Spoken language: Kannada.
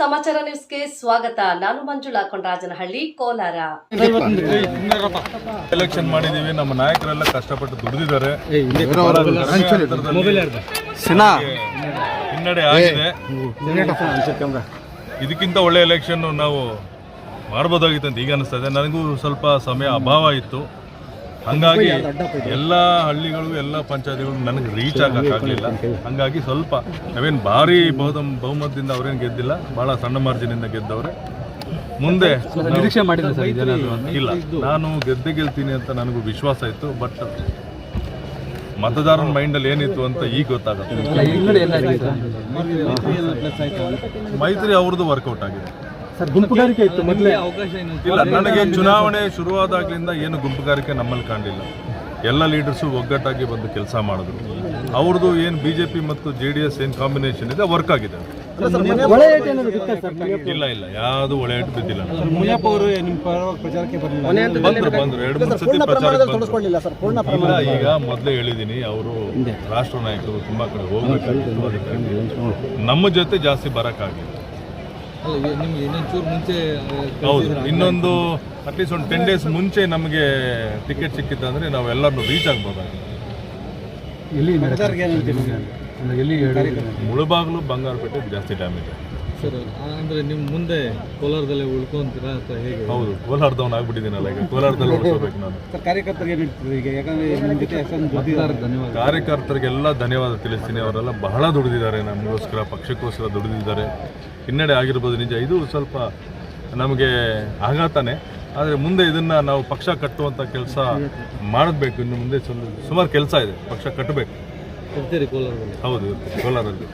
ಸಮಾಚಾರ ನ್ಯೂಸ್ಗೆ ಸ್ವಾಗತ. ನಾನು ಮಂಜುಳಾ ಕೊಂಡರಾಜನಹಳ್ಳಿ ಕೋಲಾರ. ಎಲೆಕ್ಷನ್ ಮಾಡಿದೀವಿ. ನಮ್ಮ ನಾಯಕರೆಲ್ಲ ಕಷ್ಟಪಟ್ಟು ದುಡಿದಿದ್ದಾರೆ. ಹಿನ್ನಡೆ ಆಗಿದೆ. ಇದಕ್ಕಿಂತ ಒಳ್ಳೆ ಎಲೆಕ್ಷನ್ ನಾವು ಮಾಡ್ಬೋದಾಗಿತ್ತು ಅಂತ ಈಗ ಅನಿಸ್ತದೆ ನನಗೂ ಸ್ವಲ್ಪ ಸಮಯ ಅಭಾವ ಇತ್ತು. ಹಂಗಾಗಿ ಎಲ್ಲ ಹಳ್ಳಿಗಳು ಎಲ್ಲ ಪಂಚಾಯತಿಗಳು ನನಗೆ ರೀಚ್ ಆಗಲಿಲ್ಲ. ಹಂಗಾಗಿ ಸ್ವಲ್ಪ ನಾವೇನು ಭಾರಿ ಬಹುದ ಬಹುಮತದಿಂದ ಅವ್ರೇನು ಗೆದ್ದಿಲ್ಲ ಭಾಳ ಸಣ್ಣ ಮಾರ್ಜಿನಿಂದ ಗೆದ್ದವ್ರೆ. ಮುಂದೆ ನಿರೀಕ್ಷೆ ಮಾಡಿಲ್ಲ ಸರ್ ಇಲ್ಲ. ನಾನು ಗೆದ್ದೆ ಗೆಲ್ತೀನಿ ಅಂತ ನನಗೂ ವಿಶ್ವಾಸ ಇತ್ತು ಬಟ್ ಮತದಾರನ ಮೈಂಡಲ್ಲಿ ಏನಿತ್ತು ಅಂತ ಈಗ ಗೊತ್ತಾಗುತ್ತೆ. ಮೈತ್ರಿ ಅವ್ರದ್ದು ವರ್ಕೌಟ್ ಆಗಿದೆ. ಸರ್ ಗುಂಪುಗಾರಿಕೆ ಇತ್ತು ಮೊದಲೇ. ಇಲ್ಲ ನನಗೆ ಚುನಾವಣೆ ಶುರುವಾದಾಗ್ಲಿಂದ ಏನು ಗುಂಪುಗಾರಿಕೆ ನಮ್ಮಲ್ಲಿ ಕಾಣಲಿಲ್ಲ. ಎಲ್ಲ ಲೀಡರ್ಸು ಒಗ್ಗಟ್ಟಾಗಿ ಬಂದು ಕೆಲಸ ಮಾಡಿದ್ರು. ಅವ್ರದ್ದು ಏನು ಬಿ ಜೆ ಪಿ ಮತ್ತು ಜೆ ಡಿ ಎಸ್ ಏನು ಕಾಂಬಿನೇಷನ್ ಇದೆ ವರ್ಕ್ ಆಗಿದೆ ಇಲ್ಲ ಇಲ್ಲ ಯಾವುದು ಒಳ್ಳೆ ಏಟು ಬಿದ್ದಿಲ್ಲ. ಬಂದ್ರು ಬಂದ್ರು ಎರಡು ಮೂರು ಸತಿ ಪ್ರಚಾರಕ್ಕೆ ಇಲ್ಲ ಈಗ ಮೊದಲೇ ಹೇಳಿದ್ದೀನಿ ಅವರು ರಾಷ್ಟ್ರ ನಾಯಕರು ತುಂಬಾ ಕಡೆ ಹೋಗ್ಬೇಕಾಗಿತ್ತು. ನಮ್ಮ ಜೊತೆ ಜಾಸ್ತಿ ಬರೋಕ್ಕಾಗಿಲ್ಲ ಹೌದು ಇನ್ನೊಂದು ಅಟ್ಲೀಸ್ಟ್ ಒಂದು ಟೆನ್ ಡೇಸ್ ಮುಂಚೆ ನಮಗೆ ಟಿಕೆಟ್ ಸಿಕ್ಕಿತ್ತಂದ್ರೆ ನಾವೆಲ್ಲರನ್ನು ರೀಚ್ ಆಗ್ಬೋದಾಗಿತ್ತು. ಎಲ್ಲಿ ಮುಳುಬಾಗ್ಲು ಬಂಗಾರಪೇಟೆ ಜಾಸ್ತಿ ಡ್ಯಾಮೇಜ್ ಸರ್ ಅಂದ್ರೆ ನಿಮ್ಮ ಮುಂದೆ ಕೋಲಾರದಲ್ಲೇ ಉಳ್ಕೊಂತೀರಾ ಅಥವಾ ಹೇಗೆ? ಹೌದು ಕೋಲಾರದವನ್ ಆಗ್ಬಿಟ್ಟಿದ್ದೀನಲ್ಲ ಈಗ. ಕೋಲಾರದಲ್ಲಿ ಉಳ್ಕೋಬೇಕು ನಾನು. ಸರ್ ಕಾರ್ಯಕರ್ತರಿಗೆ ಏನು ಹೇಳ್ತೀರಿ ಈಗ? ಯಾಕಂದ್ರೆ ನಿಮ್ಮ ಜೊತೆ ಅಷ್ಟೊಂದು ಧನ್ಯವಾದ ಕಾರ್ಯಕರ್ತರಿಗೆಲ್ಲ ಧನ್ಯವಾದ ತಿಳಿಸ್ತೀನಿ. ಅವರೆಲ್ಲ ಬಹಳ ದುಡಿದಿದ್ದಾರೆ. ನಮಗೋಸ್ಕರ ಪಕ್ಷಕ್ಕೋಸ್ಕರ ದುಡಿದಿದ್ದಾರೆ. ಹಿನ್ನಡೆ ಆಗಿರ್ಬೋದು ನಿಜ ಇದು ಸ್ವಲ್ಪ ನಮಗೆ ಆಘಾತನೇ. ಆದರೆ ಮುಂದೆ ಇದನ್ನು ನಾವು ಪಕ್ಷ ಕಟ್ಟುವಂಥ ಕೆಲಸ ಮಾಡಬೇಕು ಇನ್ನು ಮುಂದೆ ಸ್ವಲ್ಪ ಸುಮಾರು ಕೆಲಸ ಇದೆ. ಪಕ್ಷ ಕಟ್ಟಬೇಕು ಹೌದು ಕೋಲಾರದಲ್ಲಿ? ಹೌದು ಕೋಲಾರಲ್ಲಿ.